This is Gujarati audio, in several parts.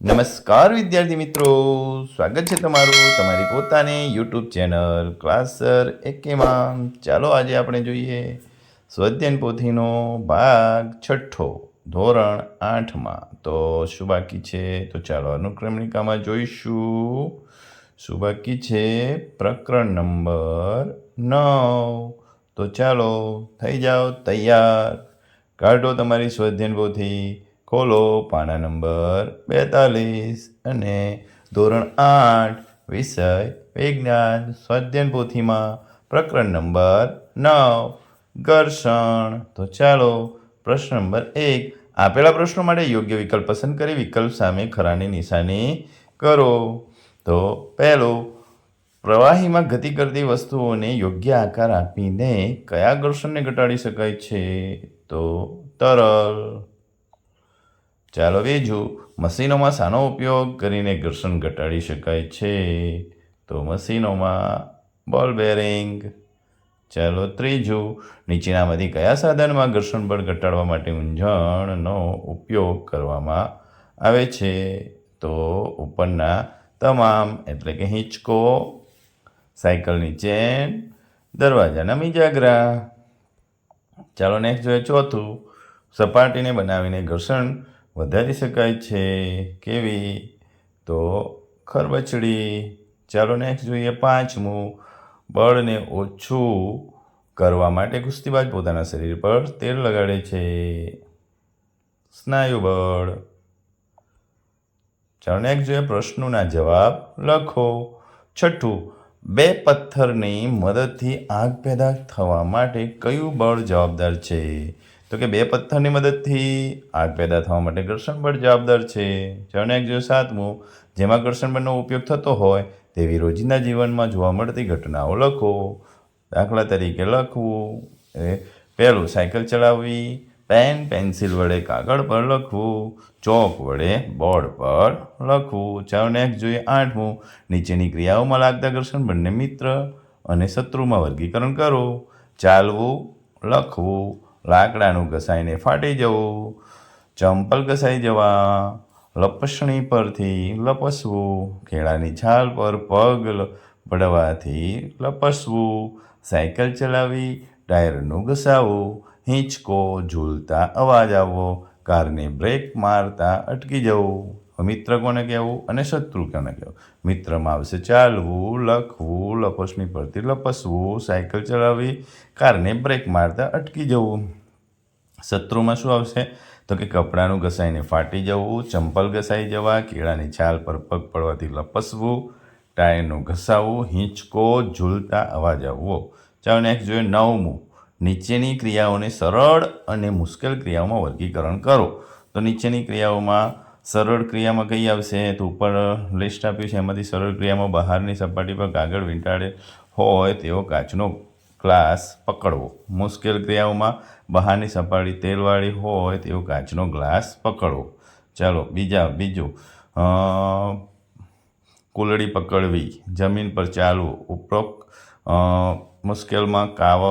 નમસ્કાર, વિદ્યાર્થી મિત્રો. સ્વાગત છે તમારું તમારી પોતાની યુટ્યુબ ચેનલ ક્લાસર એકેમાં. ચાલો આજે આપણે જોઈએ સ્વધ્યન પોથીનો ભાગ છઠ્ઠો, ધોરણ આઠમાં. તો શું બાકી છે? તો ચાલો અનુક્રમણિકામાં જોઈશું. શું બાકી છે? પ્રકરણ નંબર નવ. તો ચાલો થઈ જાઓ તૈયાર. કાઢો તમારી સ્વધ્યન પોથી. ખોલો પાના નંબર બેતાલીસ અને ધોરણ આઠ, વિષય, વિજ્ઞાન, સ્વાધ્યાયન પોથીમાં પ્રકરણ નંબર નવ, ઘર્ષણ. તો ચાલો, પ્રશ્ન નંબર એક. આપેલા પ્રશ્નો માટે યોગ્ય વિકલ્પ પસંદ કરી વિકલ્પ સામે ખરાની નિશાની કરો. તો પહેલો, પ્રવાહીમાં ગતિ કરતી વસ્તુઓને યોગ્ય આકાર આપીને કયા ઘર્ષણને ઘટાડી શકાય છે? તો તરલ. ચાલો બીજું મશીનોમાં શાનો ઉપયોગ કરીને ઘર્ષણ ઘટાડી શકાય છે. તો મશીનોમાં બોલ બેરિંગ. ચાલો ત્રીજું, નીચેનામાંથી કયા સાધનમાં ઘર્ષણ બળ ઘટાડવા માટે ઊંઝણનો ઉપયોગ કરવામાં આવે છે? તો ઉપરના તમામ, એટલે કે હિંચકો, સાયકલની ચેન, દરવાજાના મિજાગરા. ચાલો નેક્સ્ટ જોઈએ ચોથું, સપાટીને બનાવીને ઘર્ષણ વધારી શકાય છે? કેવી? તો ખરબચડી. ચાલો નેક્સ્ટ જોઈએ પાંચમું. બળને ઓછું કરવા માટે કુસ્તીબાજ પોતાના શરીર પર તેલ લગાડે છે. સ્નાયુ બળ. ચાલો નેક્સ્ટ જોઈએ પ્રશ્નોના જવાબ લખો. છઠ્ઠું, બે પથ્થરની મદદથી આગ પેદા થવા માટે કયું બળ જવાબદાર છે? તો કે બે પથ્થરની મદદથી આગ પેદા થવા માટે ઘર્ષણ બળ જવાબદાર છે. ચાલો નેક્સ્ટ જોઈએ સાતમું, જેમાં ઘર્ષણ ઉપયોગ થતો હોય, તેવી રોજિંદા જીવનમાં જોવા મળતી ઘટનાઓ લખો. દાખલા તરીકે લખવું એ પહેલું, સાયકલ ચલાવવી, પેન, પેન્સિલ વડે કાગળ પર લખવું, ચોક વડે બોર્ડ પર લખવું. ચાલો એક જોઈએ આઠમું, નીચેની ક્રિયાઓમાં લાગતા ઘર્ષણ બંને મિત્ર અને શત્રુમાં વર્ગીકરણ કરો. ચાલવું, લખવું લાકડાનું ઘસાઈને ફાટી જવું, ચંપલ ઘસાઈ જવા, લપસણી પરથી લપસવું, કેળાની છાલ પર પગ પડવાથી લપસવું, સાયકલ ચલાવી, ટાયરનું ઘસાવું, હિંચકો, ઝૂલતા અવાજ આવવો, કારને બ્રેક મારતા અટકી જવું. મિત્ર કોને કહેવું અને શત્રુ કોને કહેવું? મિત્રમાં આવશે ચાલવું, લખવું, લપસણી પરથી લપસવું, સાયકલ ચલાવવી, કારને બ્રેક મારતા અટકી જવું. શત્રુમાં શું આવશે? તો કે કપડાનું ઘસાઈને ફાટી જવું, ચંપલ ઘસાઈ જવા, કેળાની છાલ પર પગ પડવાથી લપસવું, ટાયરનું ઘસાવવું હિંચકો, ઝૂલતા અવાજ આવવો. ચાલો નેક્સ્ટ જોઈએ નવમું. નીચેની ક્રિયાઓને સરળ અને મુશ્કેલ ક્રિયાઓમાં વર્ગીકરણ કરો. તો નીચેની ક્રિયાઓમાં સરળ ક્રિયામાં કઈ આવશે? તો ઉપર લિસ્ટ આપ્યું છે. એમાંથી સરળ ક્રિયામાં બહારની સપાટી પર કાગળ વીંટાળે હોય તેવો કાચનો ગ્લાસ પકડવો. મુશ્કેલ ક્રિયાઓમાં બહારની સપાટી તેલવાળી હોય તેવો કાચનો ગ્લાસ પકડવો. ચાલો, બીજા, બીજું. કુલડી પકડવી. જમીન પર ચાલવું. ઉપરોક્ત મુશ્કેલમાં કાવ,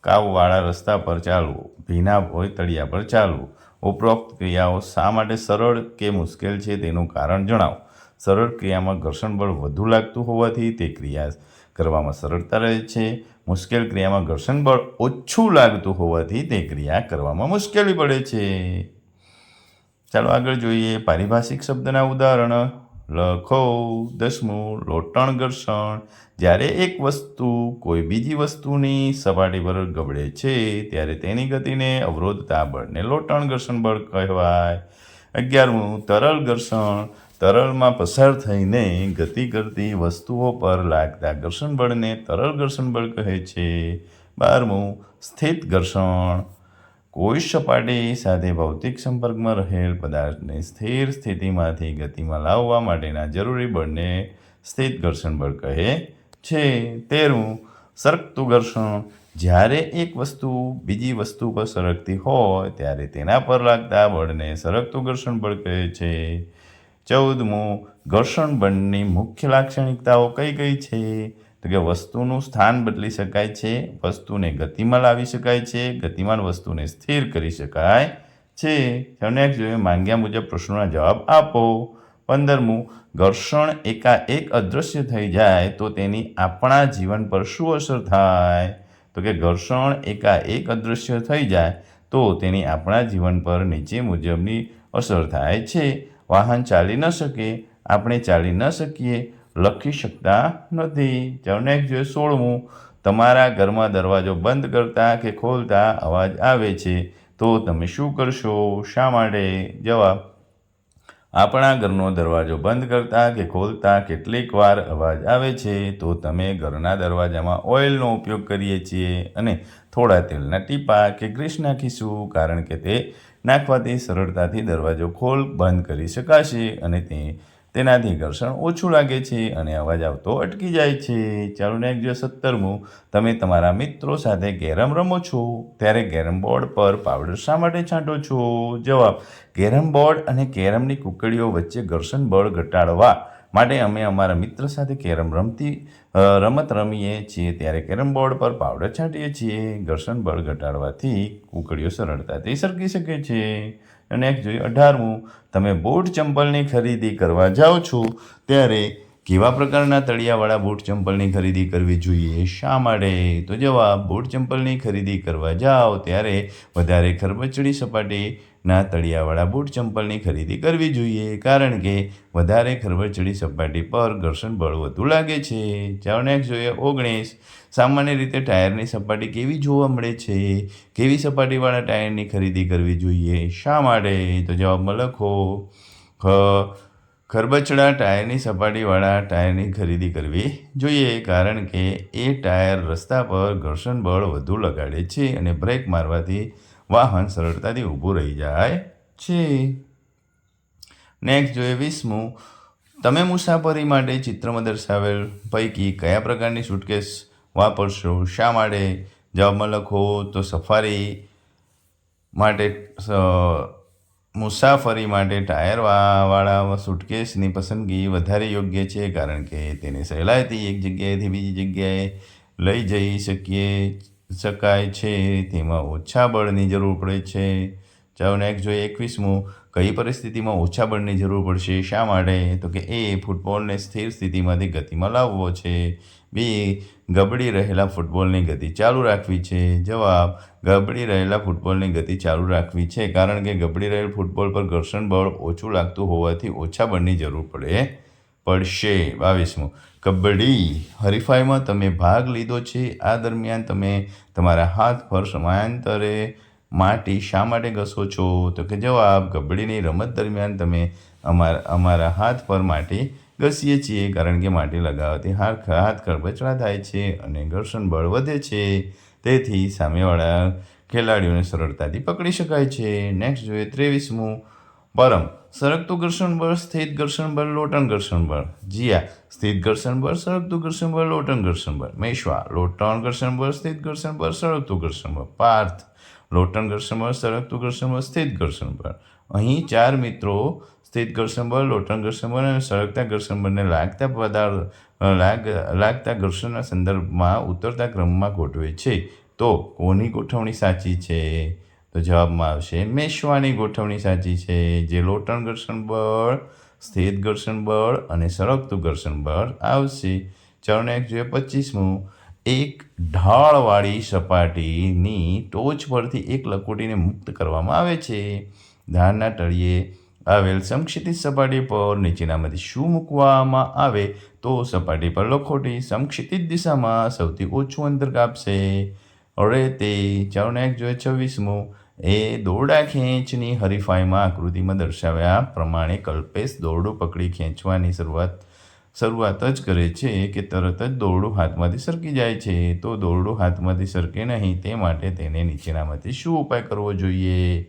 કાવવાળા રસ્તા પર ચાલવું. ભીના હોય તળિયા પર ચાલવું. ઉપરોક્ત ક્રિયાઓ શા માટે સરળ કે મુશ્કેલ છે તેનું કારણ જણાવો. સરળ ક્રિયામાં ઘર્ષણ બળ વધુ લાગતું હોવાથી તે ક્રિયા કરવામાં સરળતા રહે છે. મુશ્કેલ ક્રિયામાં ઘર્ષણ બળ ઓછું લાગતું હોવાથી તે ક્રિયા કરવામાં મુશ્કેલી પડે છે. ચાલો આગળ જોઈએ પારિભાષિક શબ્દના ઉદાહરણ. લખો દસમું લોટણ ઘર્ષણ. જ્યારે એક વસ્તુ કોઈ બીજી વસ્તુની સપાટી પર ગબડે છે, ત્યારે તેની ગતિને અવરોધતા બળને લોટણ ઘર્ષણ બળ કહેવાય. અગિયારમું, તરલ ઘર્ષણ. તરલમાં પસાર થઈને ગતિ કરતી વસ્તુઓ પર લાગતા ઘર્ષણ બળને તરલ ઘર્ષણ બળ કહે છે. બારમું, સ્થિત ઘર્ષણ. કોઈ સપાટી સાથે ભૌતિક સંપર્કમાં રહેલ પદાર્થને સ્થિર સ્થિતિમાંથી ગતિમાં લાવવા માટેના જરૂરી બળને સ્થિત ઘર્ષણ બળ કહે છે. તેરમું સરકતું ઘર્ષણ જ્યારે એક વસ્તુ બીજી વસ્તુ પર સરકતી હોય, ત્યારે તેના પર લાગતા બળને સરકતું ઘર્ષણ બળ કહે છે. ચૌદમું, ઘર્ષણ બળની મુખ્ય લાક્ષણિકતાઓ કઈ કઈ છે? તો કે વસ્તુનું સ્થાન બદલી શકાય છે, વસ્તુને ગતિમાં લાવી શકાય છે, ગતિમાન વસ્તુને સ્થિર કરી શકાય છે. નેક્સ્ટ જોઈએ માંગ્યા મુજબ પ્રશ્નોના જવાબ આપો. પંદરમું, ઘર્ષણ એકાએક અદૃશ્ય થઈ જાય તો તેની આપણા જીવન પર શું અસર થાય? તો કે ઘર્ષણ એકાએક અદૃશ્ય થઈ જાય તો તેની આપણા જીવન પર નીચે મુજબની અસર થાય છે. વાહન ચાલી ન શકે, આપણે ચાલી ન શકીએ લખી શકતા નથી. ચાલો નેક્સ્ટ જોઈએ સોળમું, તમારા ઘરમાં દરવાજો બંધ કરતા કે ખોલતા અવાજ આવે છે? તો તમે શું કરશો? શા માટે? જવાબ, આપણા ઘરનો દરવાજો બંધ કરતા કે ખોલતા કેટલીક વાર અવાજ આવે છે. તો તમે ઘરના દરવાજામાં ઓઇલનો ઉપયોગ કરીએ છીએ અને થોડા તેલના ટીપા કે ગ્રીસ નાખીશું, કારણ કે તે નાખવાથી સરળતાથી દરવાજો ખોલ બંધ કરી શકાશે અને તે તેનાથી ઘર્ષણ ઓછું લાગે છે અને અવાજ આવતો અટકી જાય છે. ચાલો નેક્સ્ટ જો સત્તરમું. તમે તમારા મિત્રો સાથે કેરમ રમો છો. ત્યારે કેરમ બોર્ડ પર પાવડર શા માટે છાંટો છો? જવાબ કેરમ બોર્ડ અને કેરમની કુકડીઓ વચ્ચે ઘર્ષણ બળ ઘટાડવા માટે અમે અમારા મિત્ર સાથે કેરમ રમતી રમત રમીએ છીએ. ત્યારે કેરમ બોર્ડ પર પાવડર છાંટીએ છીએ. ઘર્ષણ બળ ઘટાડવાથી કુકડીઓ સરળતાથી સરકી શકે છે. અને એક જોઈએ અઢારમું, તમે બૂટ ચંપલની ખરીદી કરવા જાઓ છો, ત્યારે કેવા પ્રકારના તળિયાવાળા બૂટ ચંપલની ખરીદી કરવી જોઈએ? શા માટે? તો જવાબ, બૂટ ચંપલની ખરીદી કરવા જાઓ, ત્યારે વધારે ખરબચડી સપાટીના તળિયાવાળા બૂટ ચંપલની ખરીદી કરવી જોઈએ, કારણ કે વધારે ખરબચડી સપાટી પર ઘર્ષણ બળ વધુ લાગે છે. ચાલો નેક્સ્ટ જોઈએ ઓગણીસ. સામાન્ય રીતે ટાયરની સપાટી કેવી જોવા મળે છે? કેવી સપાટીવાળા ટાયરની ખરીદી કરવી જોઈએ? શા માટે? તો જવાબમાં લખો, ખ, ખરબચડા ટાયરની સપાટીવાળા ટાયરની ખરીદી કરવી જોઈએ, કારણ કે એ ટાયર રસ્તા પર ઘર્ષણ બળ વધુ લગાડે છે અને બ્રેક મારવાથી વાહન સરળતાથી ઊભું રહી જાય છે. નેક્સ્ટ જોઈએ વીસમું. તમે મુસાફરી માટે ચિત્રમાં દર્શાવેલ પૈકી કયા પ્રકારની સુટકેસ વાપરશો? શા માટે? જવાબમાં લખો તો સફારી માટે મુસાફરી માટે ટાયર વાળા સુટકેસની પસંદગી વધારે યોગ્ય છે, કારણ કે તેને સહેલાઈથી એક જગ્યાએથી બીજી જગ્યાએ લઈ જઈ શકીએ શકાય છે. તેમાં ઓછા બળની જરૂર પડે છે. ચાલો નેક્સ્ટ જોઈએ એકવીસમું. કઈ પરિસ્થિતિમાં ઓછા બળની જરૂર પડશે? શા માટે? તો કે એ ફૂટબોલને સ્થિર સ્થિતિમાંથી ગતિમાં લાવવો છે. બી, ગબડી રહેલા ફૂટબોલની ગતિ ચાલુ રાખવી છે. જવાબ, ગબડી રહેલા ફૂટબોલની ગતિ ચાલુ રાખવી છે. કારણ કે ગબડી રહેલ ફૂટબોલ પર ઘર્ષણ બળ ઓછું લાગતું હોવાથી ઓછા બળની જરૂર પડે, પડશે. બાવીસમું. કબડ્ડી હરીફાઈમાં તમે ભાગ લીધો છે. આ દરમિયાન તમે તમારા હાથ પર સમયાંતરે માટી શા માટે ઘસો છો? તો કે જવાબ, કબડ્ડીની રમત દરમિયાન તમે અમારા અમારા હાથ પર માટી ઘસીએ છીએ, કારણ કે માટી લગાવવાથી હાથ હાથ ખરબચડા થાય છે અને ઘર્ષણ બળ વધે છે. તેથી સામેવાળા ખેલાડીઓને સરળતાથી પકડી શકાય છે. નેક્સ્ટ જોઈએ ત્રેવીસમું પરમ. સરકતું ઘર્ષણ બળ, સ્થિત ઘર્ષણ બળ લોટન ઘર્ષણ બળ. જીયા, સ્થિત ઘર્ષણ બળ, સરકતું ઘર્ષણ બળ લોટન ઘર્ષણ બળ. મેશ્વા લોટન ઘર્ષણ બળ, સ્થિત ઘર્ષણ બળ, સરકતું ઘર્ષણ બળ. પાર્થ લોટન ઘર્ષણ બળ, સરકતું ઘર્ષણ બળ, સ્થિત ઘર્ષણ બળ. અહીં ચાર મિત્રો સ્થિત ઘર્ષણ બળ લોટન ઘર્ષણ બળ અને સરકતા ઘર્ષણ બળને લાગતા પદાર્થ લાગ, લાગતા ઘર્ષણના સંદર્ભમાં ઉતરતા ક્રમમાં ગોઠવે છે. તો કોની ગોઠવણી સાચી છે? તો જવાબમાં આવશે મેશવાની ગોઠવણી સાચી છે, જે લોટણ ઘર્ષણ બળ, સ્થિત ઘર્ષણ બળ અને સરકતું ઘર્ષણ બળ આવશે. ચરણ એક જોઈએ પચીસમું. એક ઢાળવાળી સપાટીની ટોચ પરથી એક લકોટીને મુક્ત કરવામાં આવે છે. ધારના તળિયે આવેલ સમક્ષિતિજ સપાટી પર નીચેનામાંથી શું મૂકવામાં આવે તો સપાટી પર લખોટી સમક્ષિતિજ દિશામાં સૌથી ઓછું અંતર કાપશે. હવે તે ચરણ એક જોઈએ છવ્વીસમું. એ દોરડા ખેંચની હરીફાઈમાં આકૃતિમાં દર્શાવ્યા પ્રમાણે કલ્પેશ દોરડું પકડી ખેંચવાની શરૂઆત શરૂઆત જ કરે છે કે તરત જ દોરડું હાથમાંથી સરકી જાય છે. તો દોરડું હાથમાંથી સરકે નહીં તે માટે તેને નીચેનામાંથી શું ઉપાય કરવો જોઈએ?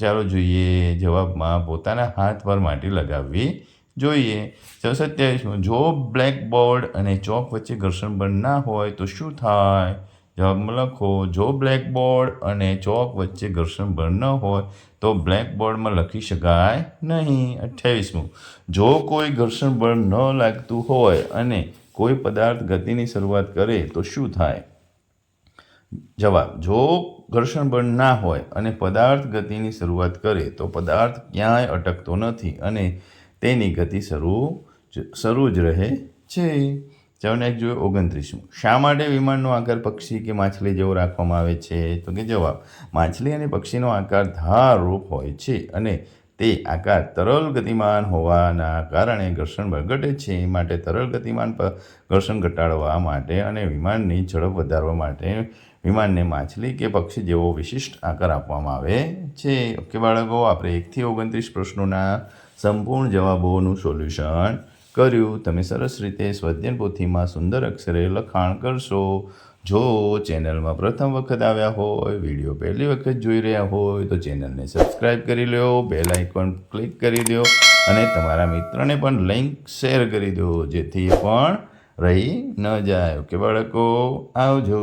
ચાલો જોઈએ. જવાબમાં પોતાના હાથ પર માટી લગાવવી જોઈએ. જો સત્યાવીસમાં, જો બ્લેકબોર્ડ અને ચોક વચ્ચે ઘર્ષણ બળ ના હોય તો શું થાય? જવાબમાં લખો. જો બ્લેકબોર્ડ અને ચોક વચ્ચે ઘર્ષણ બળ ન હોય, તો બ્લેકબોર્ડમાં લખી શકાય નહીં. અઠ્યાવીસમું. જો કોઈ ઘર્ષણ બળ ન લાગતું હોય અને કોઈ પદાર્થ ગતિની શરૂઆત કરે, તો શું થાય? જવાબ. જો ઘર્ષણ બળ ના હોય અને પદાર્થ ગતિની શરૂઆત કરે, તો પદાર્થ ક્યાંય અટકતો નથી અને તેની ગતિ શરૂ શરૂ જ રહે છે. ચાલો નેક્સ્ટ જોઈએ ઓગણત્રીસમું. શા માટે વિમાનનો આકાર પક્ષી કે માછલી જેવો રાખવામાં આવે છે? તો કે જવાબ, માછલી અને પક્ષીનો આકાર ધારરૂપ હોય છે અને તે આકાર તરલ ગતિમાન હોવાના કારણે ઘર્ષણ બળ ઘટે છે માટે તરલ ગતિમાન પર ઘર્ષણ ઘટાડવા માટે અને વિમાનની ઝડપ વધારવા માટે વિમાનને માછલી કે પક્ષી જેવો વિશિષ્ટ આકાર આપવામાં આવે છે. ઓકે બાળકો, આપણે એકથી ઓગણત્રીસ પ્રશ્નોના સંપૂર્ણ જવાબોનું સોલ્યુશન કર્યું, તમે સરસ રીતે સ્વાધ્યાયન પોથીમાં સુંદર અક્ષરે લખાણ કરશો. જો ચેનલમાં પ્રથમ વખત આવ્યા હોય, વીડિયો પહેલી વખત જોઈ રહ્યા હોય, તો ચેનલને સબસ્ક્રાઈબ કરી લો બેલ આઇકોન ક્લિક કરી દો અને તમારા મિત્રને પણ લિંક શેર કરી દો, જેથી પણ રહી ન જાય. ઓકે બાળકો, આવજો.